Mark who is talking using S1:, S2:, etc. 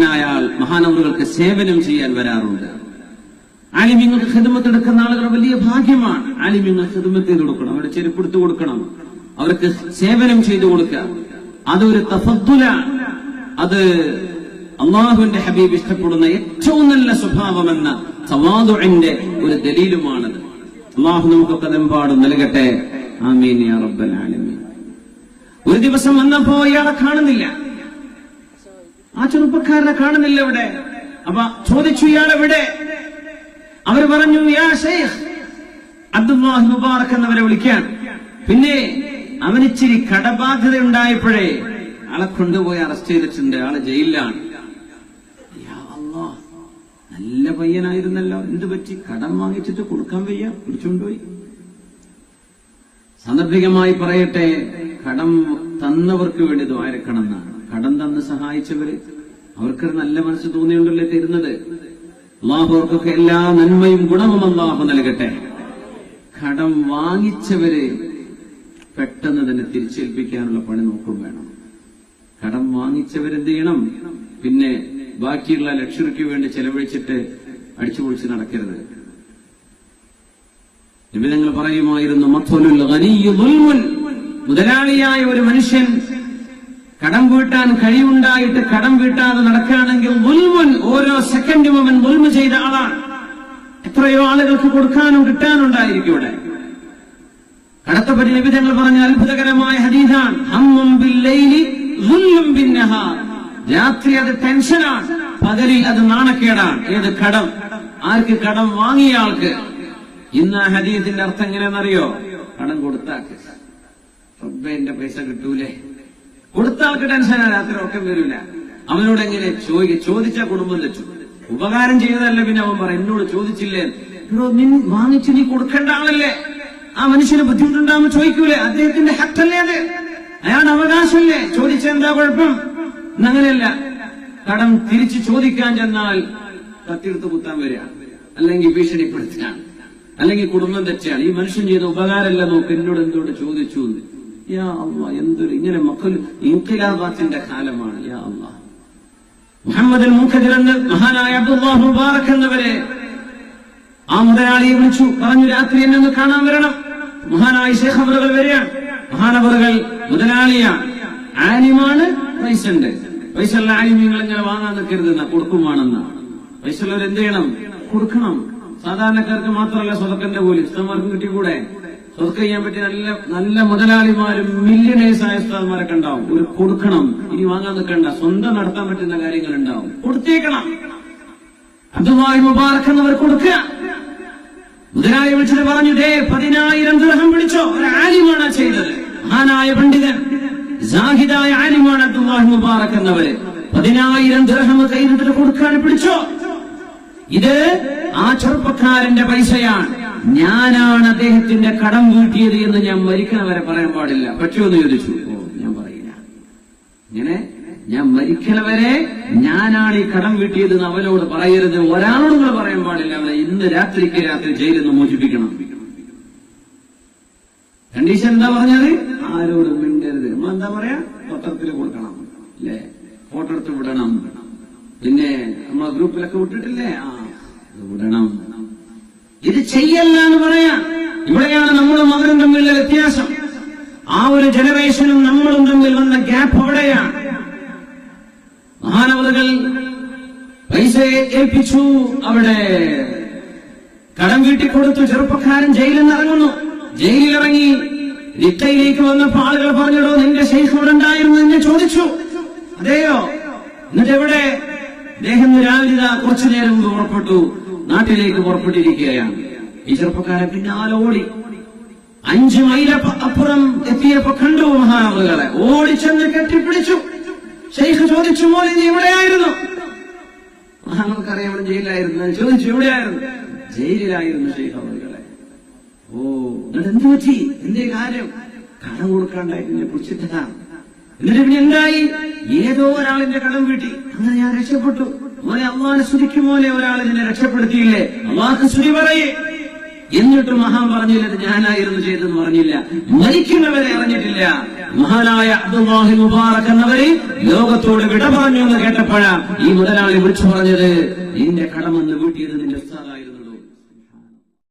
S1: അയാൾ മഹാനവറുകൾക്ക് സേവനം ചെയ്യാൻ വരാറുണ്ട്. ആലിമ്യങ്ങൾക്ക് ഹിദമത്ത് എടുക്കുന്ന ആളുകൾ വലിയ ഭാഗ്യമാണ്. ആലിമ്യങ്ങൾ ഹിദമത്ത് ചെയ്ത് കൊടുക്കണം. അവരുടെ ചെരുപ്പെടുത്തു കൊടുക്കണം. അവർക്ക് സേവനം ചെയ്തു കൊടുക്കുക. അതൊരു തഫദ്ദുലാണ്. അത് അള്ളാഹുവിന്റെ ഹബീബ് ഇഷ്ടപ്പെടുന്ന ഏറ്റവും നല്ല സ്വഭാവമെന്ന സവാദുവിന്റെ ഒരു ദലീലുമാണത്. അള്ളാഹു നമുക്കൊക്കെ അതെമ്പാടും നൽകട്ടെ. ആമീൻ റബ്ബൽ ആലമീൻ. ഒരു ദിവസം വന്നപ്പോ ഇയാളെ കാണുന്നില്ല. ആ ചെറുപ്പക്കാരനെ കാണുന്നില്ല ഇവിടെ. അപ്പൊ ചോദിച്ചു ഇയാൾ എവിടെ? അവർ പറഞ്ഞു യാ ഷെയ്ഖ് അബ്ദുല്ലാഹി മുബാറക് എന്നവരെ വിളിക്കാൻ. പിന്നെ അവനിച്ചിരി കടബാധ്യത ഉണ്ടായപ്പോഴേ ആളെ കൊണ്ടുപോയി അറസ്റ്റ് ചെയ്തിട്ടുണ്ട്. ആൾ ജയിലിലാണ്. നല്ല പയ്യനായിരുന്നല്ലോ. എന്ത് പറ്റി? കടം വാങ്ങിച്ചിട്ട് കൊടുക്കാൻ വയ്യ? പിടിച്ചുകൊണ്ടുപോയി സാന്ദർഭികമായി പറയട്ടെ കടം തന്നവർക്ക് വേണ്ടി ദ്വാരക്കണം എന്നാണ് കടം തന്ന് സഹായിച്ചവര് അവർക്കൊരു നല്ല മനസ്സ് തോന്നിയുണ്ടല്ലേ തരുന്നത്? അള്ളാഹു അവർക്കൊക്കെ എല്ലാ നന്മയും ഗുണവും അള്ളാഹു നൽകട്ടെ. കടം വാങ്ങിച്ചവര് പെട്ടെന്ന് തന്നെ തിരിച്ചേൽപ്പിക്കാനുള്ള പണി നോക്കും വേണം. കടം വാങ്ങിച്ചവരെന്ത് ചെയ്യണം? പിന്നെ ബാക്കിയുള്ള ലക്ഷറിക്ക് വേണ്ടി ചെലവഴിച്ചിട്ട് അടിച്ചുപൊളിച്ച് നടക്കരുത്. നിബിധങ്ങൾ പറയുമായിരുന്നു മത്വലുൽ. മുതലാളിയായ ഒരു മനുഷ്യൻ കടം വീട്ടാൻ കഴിവുണ്ടായിട്ട് കടം വീട്ടാതെ നടക്കുകയാണെങ്കിൽ മുൽമുൻ ഓരോ സെക്കൻഡും അവൻ മുൽമു ചെയ്ത ആളാണ്. എത്രയോ ആളുകൾക്ക് കൊടുക്കാനും കിട്ടാനുണ്ടായിരിക്കും ഇവിടെ. കടത്തപ്പറ്റി നിബിധങ്ങൾ പറഞ്ഞ അത്ഭുതകരമായ ഹദീസാണ്. രാത്രി അത് ടെൻഷനാണ്. പകലിൽ അത് നാണക്കേടാണ്. ഏത് കടം? ആർക്ക് കടം വാങ്ങിയ ആൾക്ക്? ഇന്ന് ആ ഹദീസിന്റെ അർത്ഥം എങ്ങനെയാണെന്നറിയോ? കടം കൊടുത്താക്ക് റബ്ബേ എന്റെ പൈസ കിട്ടൂലേ? കൊടുത്ത ആൾക്ക് ടെൻഷനാ രാത്രി ഉറക്കം വരില്ല അവനോട് എങ്ങനെ ചോദിക്കുക ചോദിച്ച കുടുംബം വെച്ചു ഉപകാരം ചെയ്തതല്ല പിന്നെ അവൻ പറയും എന്നോട് ചോദിച്ചില്ലേ? നിൻ വാങ്ങിച്ചു നീ കൊടുക്കേണ്ട ആളല്ലേ? ആ മനുഷ്യന് ബുദ്ധിമുട്ടുണ്ടാകുമ്പോൾ ചോദിക്കൂലേ? അദ്ദേഹത്തിന്റെ ഹക്കല്ലേ അത്? അയാളുടെ അവകാശമല്ലേ ചോദിച്ച എന്താ കുഴപ്പം? എന്നങ്ങനെയല്ല കടം തിരിച്ചു ചോദിക്കാൻ ചെന്നാൽ കത്തിയെടുത്ത് കുത്താൻ വരിക. അല്ലെങ്കിൽ ഭീഷണിപ്പെടുത്തുകയാണ് അല്ലെങ്കിൽ കുടുംബം തെറ്റാണ് ഈ മനുഷ്യൻ ചെയ്ത ഉപകാരമല്ല നോക്ക്. എന്നോട് എന്തുകൊണ്ട് ചോദിച്ചു എന്ന്. യാ അള്ളാ എന്തൊരു ഇങ്ങനെ മക്കൾ ഇൻകിലാബാത്തിന്റെ കാലമാണ്. യാ അള്ളാ മുഹമ്മദ് മഹാനായ അബ്ദുല്ലാഹ് മുബാറക് എന്നവരെ ആ മുതലാളിയെ വിളിച്ചു പറഞ്ഞു രാത്രി എന്നെ ഒന്ന് കാണാൻ വരണം. മഹാനായ ശേഖ് അവറുകൾ വരികയാണ് മഹാനവറുകൾ മുതലാളിയാണ് ആനിമാണ് പൈസ ഉണ്ട് പൈസ ഉള്ള ആലിമ്യങ്ങൾ ഇങ്ങനെ വാങ്ങാൻ നിൽക്കരുതെന്ന കൊടുക്കുമാണെന്ന. പൈസ എന്ത് ചെയ്യണം? കൊടുക്കണം. സാധാരണക്കാർക്ക് മാത്രമല്ല സ്വതക്കന്റെ പോലും ഇഷ്ടമാർക്കും കിട്ടിക്കൂടെ? സ്വതക്ക ചെയ്യാൻ പറ്റിയ നല്ല നല്ല മുതലാളിമാരും മില്യണേഴ്സ് ആയ ഉസ്താദ്മാരൊക്കെ ഉണ്ടാവും. ഒരു കൊടുക്കണം ഇനി വാങ്ങാൻ നിൽക്കണ്ട സ്വന്തം നടത്താൻ പറ്റുന്ന കാര്യങ്ങൾ ഉണ്ടാവും കൊടുത്തേക്കണം. അതുമായി മുബാറക് എന്നവർ കൊടുക്കുക. മുതലാളി വിളിച്ചിട്ട് പറഞ്ഞു ദേ പതിനായിരം ദൃഹം വിളിച്ചോ. ഒരു ആലിമാണ് ചെയ്തത്. മഹാനായ പണ്ഡിതൻ ജാഹിദായ ആലിമാണ് അബ്ദുല്ലാഹി മുബാറക് എന്നവര്. പതിനായിരം ദൃഹം കയ്യിലിട്ട് കൊടുക്കാൻ പിടിച്ചോ. ഇത് ആ ചെറുപ്പക്കാരന്റെ പൈസയാണ്. ഞാനാണ് അദ്ദേഹത്തിന്റെ കടം വീട്ടിയത് എന്ന് ഞാൻ മരിക്കണവരെ പറയാൻ പാടില്ല. പറ്റുമോ എന്ന് ചോദിച്ചു. ഞാൻ പറയില്ല. ഇങ്ങനെ ഞാൻ മരിക്കണവരെ ഞാനാണ് ഈ കടം വീട്ടിയത് എന്ന് അവനോട് പറയരുത്. ഒരാളോട് കൂടെ പറയാൻ പാടില്ല. അവനെ ഇന്ന് രാത്രിക്ക് രാത്രി ജയിലിൽ നിന്ന് മോചിപ്പിക്കണം. കണ്ടീഷൻ എന്താ പറഞ്ഞത്? ആരോടും മിണ്ടരുത്. നമ്മൾ എന്താ പറയാ? പത്രത്തിൽ കൊടുക്കണം. അല്ലേ? ഫോട്ടോ എടുത്ത് വിടണം. പിന്നെ നമ്മളെ ഗ്രൂപ്പിലൊക്കെ വിട്ടിട്ടില്ലേ? ആ. വിടണം. ഇത് ചെയ്യല്ല എന്ന് പറയാം. ഇവിടെയാണ് നമ്മളും അവരും തമ്മിലുള്ള വ്യത്യാസം. ആ ഒരു ജനറേഷനും നമ്മളും തമ്മിൽ വന്ന ഗ്യാപ്പ് അവിടെയാണ്. മഹാനവറുകൾ പൈസ ഏൽപ്പിച്ചു അവിടെ കടം വീട്ടി കൊടുത്തു ചെറുപ്പക്കാരൻ ജയിലിൽ നിന്ന് ഇറങ്ങുന്നു. ജയിലിലിറങ്ങി റിട്ടയിലേക്ക് വന്നപ്പോ ആളുകൾ പറഞ്ഞിടോ നിന്റെ ശേഷം ഇവിടെ ഉണ്ടായിരുന്നു എന്നെ ചോദിച്ചു. അതെയോ? എന്നിട്ട് എവിടെ? അദ്ദേഹം രാവിലെ കുറച്ചു നേരം പുറപ്പെട്ടു നാട്ടിലേക്ക് പുറപ്പെട്ടിരിക്കുകയാണ്. ഈ ചെറുപ്പക്കാരൻ പിന്നാലെ ഓടി. അഞ്ചു മൈല അപ്പ- അപ്പുറം എത്തിയപ്പോ കണ്ടു മഹാനവറുകളെ ഓടിച്ചെന്ന് കെട്ടിപ്പിടിച്ചു. ഷെയ്ഖ് ചോദിച്ചു മോനെ നീ എവിടെയായിരുന്നു? മഹാനവർക്കറിയാം ഇവിടെ ജയിലിലായിരുന്നു. ചോദിച്ചു എവിടെയായിരുന്നു? ജയിലിലായിരുന്നു ഷെയ്ഖ് അവളുകളെ ഓ എന്നിട്ട് എന്ത് പറ്റി? എന്തേ കാര്യം? കടം കൊടുക്കാണ്ടായിരുന്നു ഞാൻ പിടിച്ചിട്ടതാണ് എന്നിട്ട് പിന്നെ എന്തായി? ഏതോ ഒരാളിന്റെ കടം വീട്ടി. അങ്ങനെ ഞാൻ രക്ഷപ്പെട്ടു. മോനെ അള്ളാഹിനെ സ്തുതിക്കും മോനെ ഒരാൾ നിന്നെ രക്ഷപ്പെടുത്തിയില്ലേ? അള്ളാഹ് സ്തുതി പറയേ. എന്നിട്ടും മഹാൻ പറഞ്ഞില്ല ഞാനായിരുന്നു ചെയ്തെന്ന് പറഞ്ഞില്ല. മരിക്കുന്നവരെ അറിഞ്ഞിട്ടില്ല. മഹാനായ അബ്ദുല്ലാഹി മുബാറക് എന്നവര് ലോകത്തോട് വിട പറഞ്ഞു എന്ന് കേട്ടപ്പോഴാ ഈ മുതലാളി വിളിച്ചു പറഞ്ഞത് നിന്റെ കടമെന്ന് വീട്ടിയത് നിന്റെ ഉസ്താദായിരുന്നു.